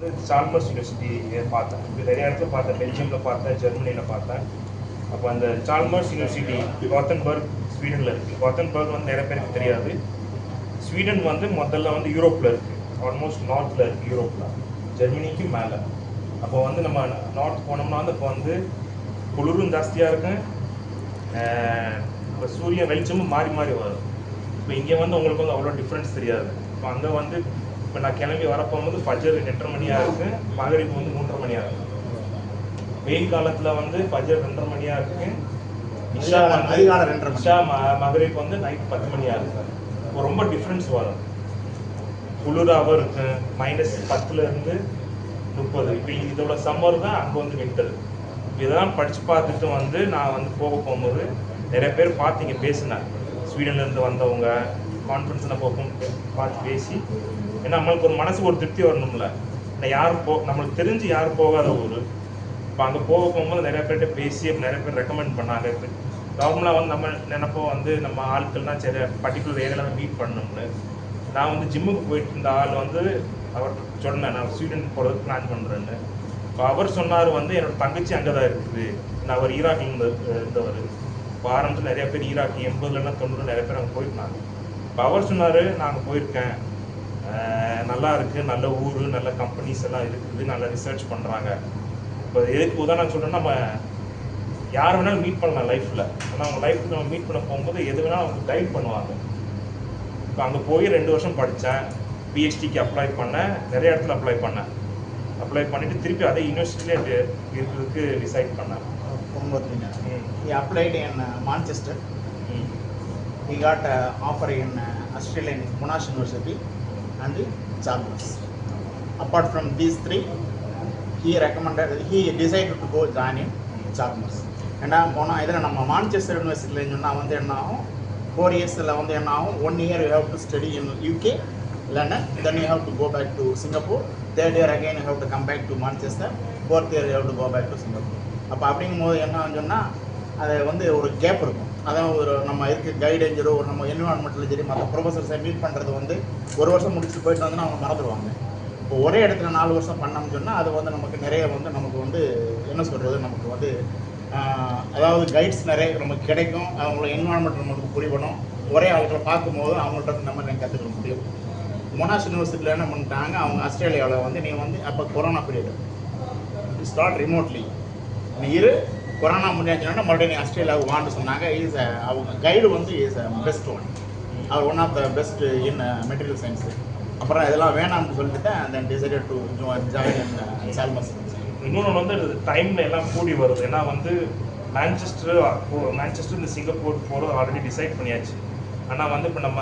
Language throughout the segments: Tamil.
வந்து சால்மர்ஸ் யூனிவர்சிட்டி பார்த்தேன். இப்போ நிறைய இடத்துல பார்த்தேன். பெல்ஜியமில் பார்த்தேன் ஜெர்மனியில் பார்த்தேன். அப்போ அந்த சால்மர்ஸ் யூனிவர்சிட்டி காத்தன்பர்க் ஸ்வீடனில் இருக்குது காத்தன்பர்க் வந்து நிறைய பேருக்கு தெரியாது. ஸ்வீடன் வந்து முதல்ல வந்து யூரோப்பில் இருக்குது ஆல்மோஸ்ட் நார்த்தில் இருக்குது யூரோப்பில் ஜெர்மனிக்கு மேலே. அப்போ வந்து நம்ம நார்த் போனோம்னா வந்து இப்போ வந்து குளிரும் ஜாஸ்தியாக இருக்கும் இப்போ சூரிய வெளிச்சமும் மாறி மாறி வரும். இப்போ இங்கே வந்து உங்களுக்கு வந்து அவ்வளோ டிஃப்ரென்ஸ் தெரியாது. இப்போ அங்கே வந்து இப்போ நான் கிளம்பி வரப்போகும்போது ஃபஜர் எட்டரை மணியாக இருக்கு மகரிப்பு வந்து மூன்றரை மணியாக இருக்கு வெயில் காலத்தில் வந்து ஃபஜர் ரெண்டரை மணியாக இருக்கு இஷா வந்து ரெண்டரை. இஷா மகரிப் வந்து நைட் பத்து மணியாக இருக்கு இப்போ ரொம்ப டிஃப்ரென்ஸ் வரும். குளிராகவும் இருக்கு. மைனஸ் பத்துலேருந்து முப்பது. இப்போ இதோட சம்மர் தான் அங்கே வந்து வின்டர் இதெல்லாம் படித்து பார்த்துட்டு வந்து நான் வந்து போக போகும்போது நிறைய பேர் பார்த்தீங்க பேசினேன் ஸ்வீடன்லேருந்து வந்தவங்க கான்ஃபரன்ஸ் நம்ம உட்காந்து பார்த்து பேசி. ஏன்னா நம்மளுக்கு ஒரு மனசுக்கு ஒரு திருப்தி வரணும்ல. நான் யாரும் போ நம்மளுக்கு தெரிஞ்சு யாரும் போகாத ஊர். இப்போ அங்கே போக போகும்போது நிறைய பேர்கிட்ட பேசி நிறைய பேர் ரெக்கமெண்ட் பண்ணாங்க. நார்மலாக வந்து நம்ம நினைப்போம் வந்து நம்ம ஆட்கள்லாம் சரி பர்டிகுலர் ஏரியாவில் மீட் பண்ணணும்னு. நான் வந்து ஜிம்முக்கு போயிட்டு இருந்த ஆள் வந்து அவர் சொன்னேன் நான் ஸ்வீடன் போகிறதுக்கு பிளான் பண்ணுறேன்னு இப்போ அவர் சொன்னார் வந்து என்னோட தங்கச்சி அங்கே தான் இருக்குது. நான் அவர் ஈராக்கில் இருந்து இருந்தவர். இப்போ ஆரம்பத்தில் நிறைய பேர் ஈராக் எண்பதுலன்னா தொண்ணூறு நிறைய பேர் அங்கே போயிருந்தாங்க. இப்போ அவர் சொன்னார் அங்கே போயிருக்கேன். நல்லா இருக்குது நல்ல ஊர் நல்ல கம்பெனிஸ் எல்லாம் இருக்குது. நல்லா ரிசர்ச் பண்ணுறாங்க இப்போ எதுக்கு உதாரணம் சொல்கிறேன்னா நம்ம யார் வேணாலும் மீட் பண்ணலாம் லைஃப்பில் ஆனால் அவங்க லைஃப்பில் நம்ம மீட் பண்ண போகும்போது எது வேணாலும் அவங்க கைட் பண்ணுவாங்க. இப்போ அங்கே போய் ரெண்டு வருஷம் படித்தேன் பிஹெச்டிக்கு அப்ளை பண்ணேன். நிறைய இடத்துல அப்ளை பண்ணேன். அப்ளை பண்ணிவிட்டு திருப்பி அதே யூனிவர்சிட்டிலே இருக்கிறதுக்கு டிசைட் பண்ணேன். ம், He applied in uh, Manchester. ம். He got offer offer in uh, Australian Monash University and Chalmers. Apart from these three, he recommended, he decided to go join in Chalmers. ஏன்னா போனால் இதில் நம்ம மான்செஸ்டர் யூனிவர்சிட்டியில் சொன்னால் வந்து என்ன ஆகும்? ஃபோர் இயர்ஸில் வந்து என்ன ஆகும்? One year you have to study in UK இல்லைன்னா then you have to go back to Singapore third year again you have to come back to Manchester fourth year you have to go back to Singapore அப்போ அப்படிங்கும் போது என்ன சொன்னால் அதை வந்து ஒரு கேப் இருக்கும். அதான் ஒரு நம்ம இருக்க கைடேஞ்சரோ ஒரு நம்ம என்விரான்மெண்ட்டில் சரி மற்ற ப்ரொஃபஸர்ஸை மீட் பண்ணுறது வந்து ஒரு வருஷம் முடிச்சுட்டு போயிட்டு வந்தோன்னா அவங்க மறந்துடுவாங்க இப்போ ஒரே இடத்துல நாலு வருஷம் பண்ணோம்னு சொன்னால் அது வந்து நமக்கு நிறைய வந்து நமக்கு வந்து என்ன சொல்கிறது நமக்கு வந்து அதாவது கைட்ஸ் நிறைய நமக்கு கிடைக்கும். அவங்களோட என்விரான்மெண்ட் நமக்கு புரியணும் ஒரே ஆட்களை பார்க்கும்போது அவங்கள்ட்ட நம்ம கற்றுக்க முடியும். மொனாஸ் யூனிவர்சிட்டியில் என்ன பண்ணிட்டாங்க அவங்க ஆஸ்திரேலியாவில் வந்து நீ வந்து அப்போ கொரோனா பீரியட் ஸ்டார்ட் ரிமோட்லி நீ இரு கொரோனா முடிஞ்சுன்னா மறுபடியும் நீ ஆஸ்திரேலியாவுக்கு வான்னு சொன்னாங்க. இஸ் அவங்க கைடு வந்து is best one our one of the best in material science அப்புறம் இதெல்லாம் வேணாம்னு சொல்லிட்டு then decided to join Chalmers இன்னொன்று வந்து டைமில் எல்லாம் கூடி வருது. ஏன்னா வந்து மேன்செஸ்டர் மேன்செஸ்டர் இந்த சிங்கப்பூர் போகிறது ஆல்ரெடி டிசைட் பண்ணியாச்சு. ஆனால் வந்து இப்போ நம்ம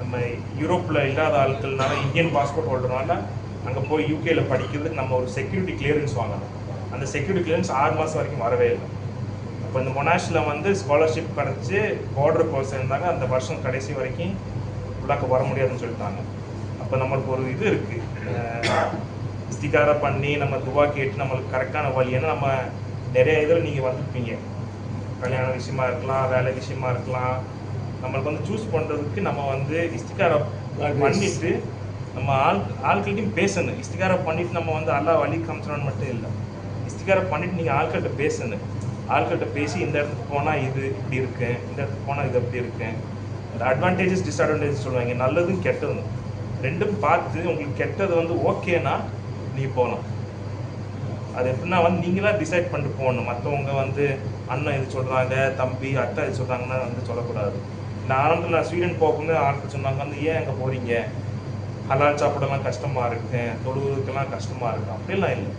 நம்ம யூரோப்பில் இல்லாத ஆட்கள்னால இந்தியன் பாஸ்போர்ட் ஹோல்டர்னால அங்கே போய் யூகேல படிக்கிறதுக்கு நம்ம ஒரு செக்யூரிட்டி கிளியரன்ஸ் வாங்கணும். அந்த செக்யூரிட்டி கிளியரன்ஸ் ஆறு மாதம் வரைக்கும் வரவே இல்லை. இப்போ இந்த மொனாஷில் வந்து ஸ்காலர்ஷிப் கிடச்சி பார்டர் கோர்ஸ் இருந்தாங்க. அந்த வருஷம் கடைசி வரைக்கும் உள்ளாக்க வர முடியாதுன்னு சொல்லிட்டாங்க. அப்போ நம்மளுக்கு ஒரு இது இருக்குது இஸ்திகாரா பண்ணி நம்ம துவா கேட்டு நம்மளுக்கு கரெக்டான வழி. ஏன்னா நம்ம நிறைய இதில் நீங்கள் வந்திருப்பீங்க. கல்யாண விஷயமா இருக்கலாம் வேலை விஷயமா இருக்கலாம். நம்மளுக்கு வந்து சூஸ் பண்ணுறதுக்கு நம்ம வந்து இஸ்திகாரா பண்ணிட்டு நம்ம ஆள் ஆட்கள்கிட்டையும் பேசணும். இஸ்திகாரா பண்ணிட்டு நம்ம வந்து அல்லா வழி காமிச்சிடணும் மட்டும் இல்லை. இஸ்திகாரா பண்ணிட்டு நீங்கள் ஆட்கள்கிட்ட பேசுங்க. ஆட்கள்கிட்ட பேசி இந்த இடத்துக்கு போனால் இது இப்படி இருக்கு இந்த இடத்துக்கு போனால் இது அப்படி இருக்கு. அந்த அட்வான்டேஜஸ் டிஸ்அட்வான்டேஜஸ் சொல்லுவாங்க. நல்லதும் கெட்டதும். ரெண்டும் பார்த்து உங்களுக்கு கெட்டது வந்து ஓகேனா நீ போகலாம் அது எப்படின்னா வந்து நீங்களாக டிசைட் பண்ணிட்டு போகணும். மற்றவங்க வந்து அண்ணன் இது சொல்கிறாங்க தம்பி அத்தை இது சொல்கிறாங்கன்னா வந்து சொல்லக்கூடாது. நான் ஆரம்பத்தில் நான் ஸ்வீடன் போகும்போது ஆட்கள் சொன்னாங்க வந்து ஏன் அங்கே போகிறீங்க ஹலால் சாப்பிடலாம் கஷ்டமாக இருக்கு தொழுவதுக்கெல்லாம் கஷ்டமாக இருக்கு. அப்படிலாம் இல்லை.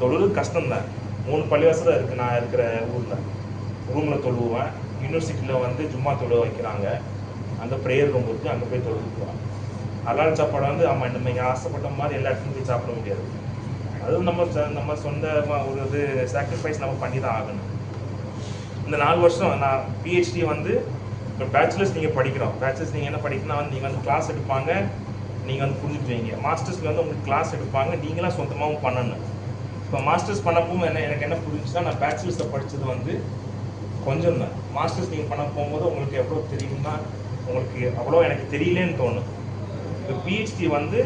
தொழுவது கஷ்டம்தான். மூணு பள்ளிவாசல் தான் இருக்குது நான் இருக்கிற ஊரில். ரூமில் தொழுவேன் யூனிவர்சிட்டியில் வந்து ஜும்மா தொழுவ வைக்கிறாங்க. அங்கே ப்ரேயர் ரூம் இருக்குது அங்கே போய் தொழுதுக்குவான் அலால் சாப்பாடு வந்து ஆமாம் நம்ம இங்கே ஆசைப்பட்ட மாதிரி எல்லா இடத்துலையும் போய் சாப்பிட முடியாது. அதுவும் நம்ம ச- நம்ம சொந்தமாக ஒரு இது சாக்ரிஃபைஸ் நம்ம பண்ணி தான் ஆகணும். இந்த நாலு வருஷம் நான் பிஹெச்டி வந்து இப்போ பேச்சுலர்ஸ் நீங்கள் படிக்கிறோம். பேச்சுலர்ஸ் நீங்கள் என்ன படிக்கணும்னா வந்து நீங்கள் வந்து கிளாஸ் எடுப்பாங்க. நீங்கள் வந்து புரிஞ்சுக்குவீங்க. மாஸ்டர்ஸ்க்கு வந்து உங்களுக்கு கிளாஸ் எடுப்பாங்க. நீங்களாம் சொந்தமாகவும் பண்ணணும். இப்போ மாஸ்டர்ஸ் பண்ணப்போ என்ன எனக்கு என்ன புரிஞ்சுச்சுன்னா நான் பேச்சுலர்ஸை படித்தது வந்து கொஞ்சம் தான். மாஸ்டர்ஸ் நீங்கள் பண்ண போகும்போது உங்களுக்கு எவ்வளோ தெரியும்னா உங்களுக்கு அவ்வளோ எனக்கு தெரியலேன்னு தோணும். இப்போ பிஹெச்டி வந்து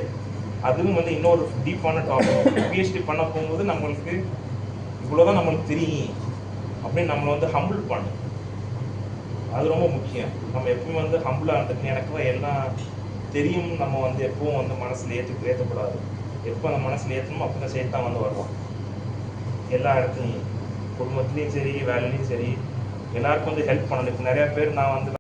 அதுவும் வந்து இன்னொரு டீப்பான டாபிக் பிஹெச்டி பண்ண போகும்போது நம்மளுக்கு இவ்வளோதான் நம்மளுக்கு தெரியும். அப்படின்னு நம்மளை வந்து ஹம்பிள் பண்ணும் அது ரொம்ப முக்கியம். நம்ம எப்பவும் வந்து ஹம்பிளாக இருந்துட்டு எனக்கு தான் எல்லாம் தெரியும் நம்ம வந்து எப்பவும் வந்து மனசில் ஏற்று ஏற்றக்கூடாது எப்போ அந்த மனசில் ஏற்றணுமோ அப்போ தான் சேர்த்தான் வந்து வருவோம் எல்லா இடத்துலையும் குடும்பத்துலேயும் சரி வேலையிலையும் சரி எல்லாருக்கும் வந்து ஹெல்ப் பண்ணணும். இப்போ நிறைய பேர் நான் வந்து